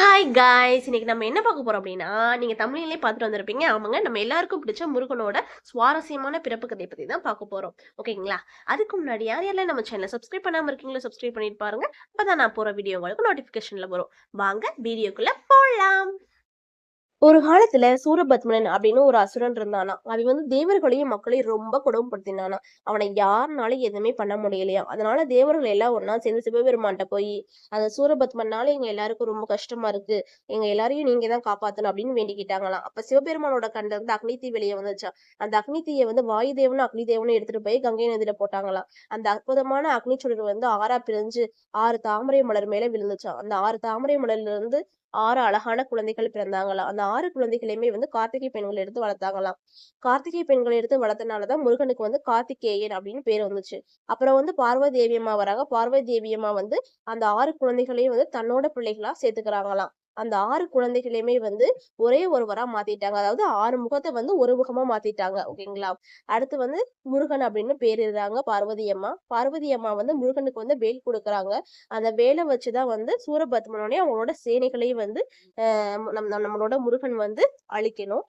Hi guys இன்னைக்கு நம்ம என்ன பார்க்க போகிறோம் அப்படின்னா நீங்கள் தமிழ்லேயே பார்த்துட்டு வந்திருப்பீங்க. ஆமாங்க நம்ம எல்லாருக்கும் பிடிச்ச முருகனோட சுவாரஸ்யமான பிறப்பு கதை பற்றி தான் பார்க்க போகிறோம் ஓகேங்களா? அதுக்கு முன்னாடி யார் யாரெல்லாம் நம்ம சேனலை சப்ஸ்கிரைப் பண்ணாமல் இருக்கீங்களோ சப்ஸ்கிரைப் பண்ணிட்டு பாருங்க. அப்பதான் நான் போகிற வீடியோ உங்களுக்கு நோட்டிஃபிகேஷனில் வரும். வாங்க வீடியோக்குள்ளே போகலாம் ஒரு காலத்துல சூரபத்மனன் அப்படின்னு ஒரு அசுரன் இருந்தானா அவன் வந்து தேவர்களையும் மக்களையும் ரொம்ப கொடுமைப்படுத்தினானா. அவனை யாருனாலும் எதுவுமே பண்ண முடியலையா? அதனால தேவர்கள் எல்லாம் ஒன்னா சேர்ந்து சிவபெருமான்கிட்ட போய் அந்த சூரபத்மனால எங்க எல்லாருக்கும் ரொம்ப கஷ்டமா இருக்கு. எங்க எல்லாரையும் நீங்க தான் காப்பாத்தணும் அப்படின்னு வேண்டிக்கிட்டாங்களாம். அப்ப சிவபெருமானோட கண்ட இருந்து அக்னி தீ வெளியே வந்துச்சா அந்த அக்னி தீயை வந்து வாயு தேவனும் அக்னி தேவனும் எடுத்துட்டு போய் கங்கை நதியில போட்டாங்களாம். அந்த அற்புதமான அக்னி சுடர் வந்து ஆறா பிரிஞ்சு ஆறு தாமரை மலர் மேல விழுந்துச்சான் அந்த ஆறு தாமரை மலர்ல இருந்து ஆறு அழகான குழந்தைகள் பிறந்தாங்களாம். அந்த ஆறு குழந்தைகளையுமே வந்து கார்த்திகை பெண்கள் எடுத்து வளர்த்தாங்களாம். கார்த்திகை பெண்கள் எடுத்து வளர்த்தனாலதான் முருகனுக்கு வந்து கார்த்திகேயன் அப்படின்னு பேர் வந்துச்சு. அப்புறம் வந்து பார்வதி தேவியம்மா வராங்க. பார்வதி வந்து அந்த ஆறு குழந்தைகளையும் வந்து தன்னோட பிள்ளைகளா சேர்த்துக்கிறாங்களாம். அந்த ஆறு குழந்தைகளையுமே வந்து ஒரே ஒருவரா மாத்திட்டாங்க. அதாவது ஆறு முகத்தை வந்து ஒரு முகமா மாத்திட்டாங்க. ஓகேங்களா? அடுத்து வந்து முருகன் அப்படின்னு பேரிடுறாங்க பார்வதி அம்மா. பார்வதி அம்மா வந்து முருகனுக்கு வந்து வேல் கொடுக்குறாங்க. அந்த வேலை வச்சுதான் வந்து சூரபத்மனோடய அவங்களோட சேனைகளையும் வந்து ஆஹ் நம்- நம்மளோட முருகன் வந்து அழிக்கணும்.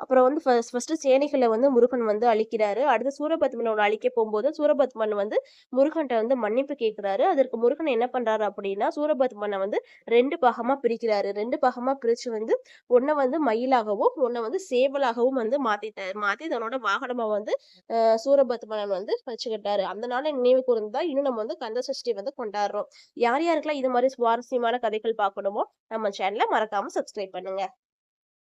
அப்புறம் வந்து ஃபர்ஸ்ட் ஃபர்ஸ்ட் சேனைகளை வந்து முருகன் வந்து அழிக்கிறாரு. அடுத்து சூரபத்மனோட அழிக்க போகும்போது சூரபத்மன் வந்து முருகன்ட்ட வந்து மன்னிப்பு கேட்கிறாரு அதற்கு முருகன் என்ன பண்றாரு அப்படின்னா சூரபத்மனை வந்து ரெண்டு பாகமா பிரிக்கிறாரு. ரெண்டு பாகமா பிரிச்சு வந்து ஒன்னை வந்து மயிலாகவும் ஒன்னை வந்து சேவலாகவும் வந்து மாத்திட்டாரு. மாத்தி தன்னோட வாகனமா வந்து சூரபத்மனன் வந்து வச்சுக்கிட்டாரு. அந்த நாளை நினைவு கூர்ந்தா இன்னும் நம்ம வந்து கந்த சஷ்டி வந்து கொண்டாடுறோம். யார் யாருக்கெல்லாம் இது மாதிரி சுவாரஸ்யமான கதைகள் பார்க்கணுமோ நம்ம சேனலை மறக்காம சப்ஸ்கிரைப் பண்ணுங்க.